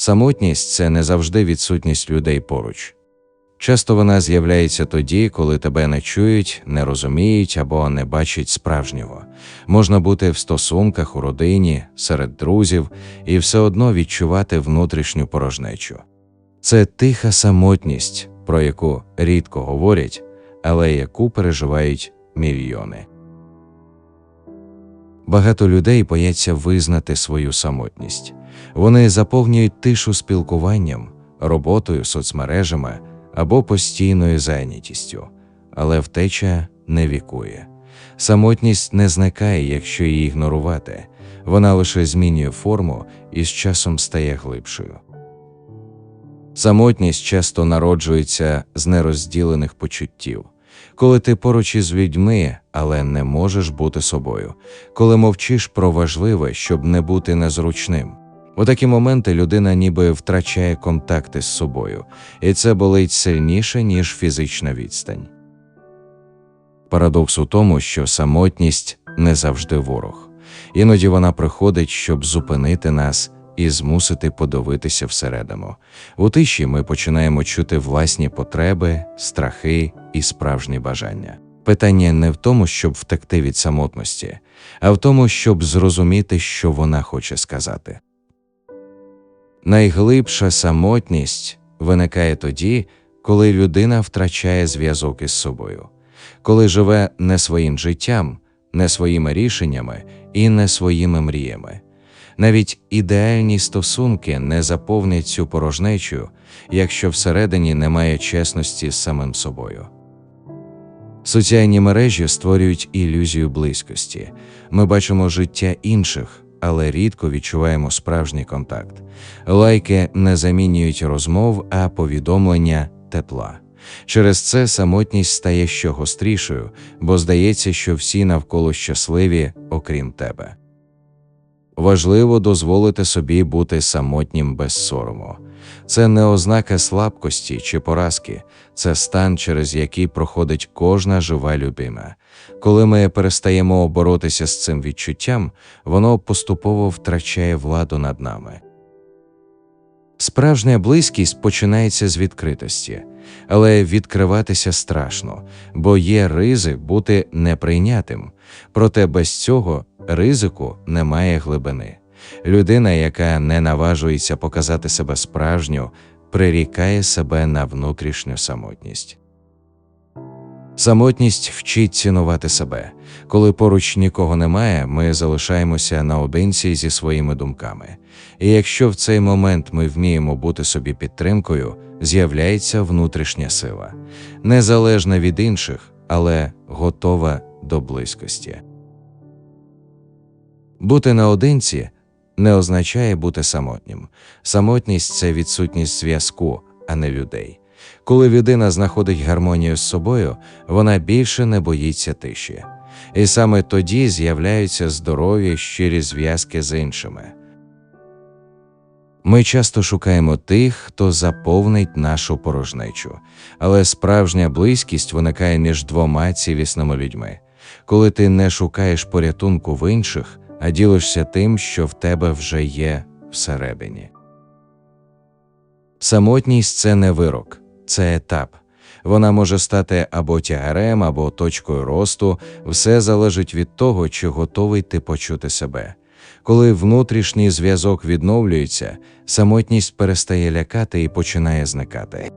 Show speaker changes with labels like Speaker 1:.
Speaker 1: Самотність це не завжди відсутність людей поруч. Часто вона з'являється тоді, коли тебе не чують, не розуміють або не бачать справжнього. Можна бути в стосунках у родині, серед друзів і все одно відчувати внутрішню порожнечу. Це тиха самотність, про яку рідко говорять, але яку переживають мільйони. Багато людей бояться визнати свою самотність. Вони заповнюють тишу спілкуванням, роботою, соцмережами або постійною зайнятістю, але втеча не вікує. Самотність не зникає, якщо її ігнорувати, вона лише змінює форму і з часом стає глибшою. Самотність часто народжується з нерозділених почуттів, коли ти поруч із людьми, але не можеш бути собою, коли мовчиш про важливе, щоб не бути незручним. У такі моменти людина ніби втрачає контакти з собою, і це болить сильніше, ніж фізична відстань. Парадокс у тому, що самотність не завжди ворог. Іноді вона приходить, щоб зупинити нас і змусити подивитися всередину. У тиші ми починаємо чути власні потреби, страхи і справжні бажання. Питання не в тому, щоб втекти від самотності, а в тому, щоб зрозуміти, що вона хоче сказати. Найглибша самотність виникає тоді, коли людина втрачає зв'язок із собою, коли живе не своїм життям, не своїми рішеннями і не своїми мріями. Навіть ідеальні стосунки не заповнять цю порожнечу, якщо всередині немає чесності з самим собою. Соціальні мережі створюють ілюзію близькості. Ми бачимо життя інших, але рідко відчуваємо справжній контакт. Лайки не замінюють розмов, а повідомлення тепла. Через це самотність стає ще гострішою, бо здається, що всі навколо щасливі, окрім тебе. Важливо дозволити собі бути самотнім без сорому. Це не ознака слабкості чи поразки, це стан, через який проходить кожна жива людина. Коли ми перестаємо боротися з цим відчуттям, воно поступово втрачає владу над нами. Справжня близькість починається з відкритості, але відкриватися страшно, бо є ризи бути неприйнятим. Проте без цього ризику немає глибини. Людина, яка не наважується показати себе справжньо, прирікає себе на внутрішню самотність. Самотність вчить цінувати себе. Коли поруч нікого немає, ми залишаємося наодинці зі своїми думками. І якщо в цей момент ми вміємо бути собі підтримкою, з'являється внутрішня сила, незалежна від інших, але готова до близькості. Бути наодинці не означає бути самотнім. Самотність це відсутність зв'язку, а не людей. Коли людина знаходить гармонію з собою, вона більше не боїться тиші. І саме тоді з'являються здорові щирі зв'язки з іншими. Ми часто шукаємо тих, хто заповнить нашу порожнечу, але справжня близькість виникає між двома цілісними людьми. Коли ти не шукаєш порятунку в інших, а ділишся тим, що в тебе вже є всередині. Самотність це не вирок, це етап. Вона може стати або тягарем, або точкою росту, все залежить від того, чи готовий ти почути себе. Коли внутрішній зв'язок відновлюється, самотність перестає лякати і починає зникати.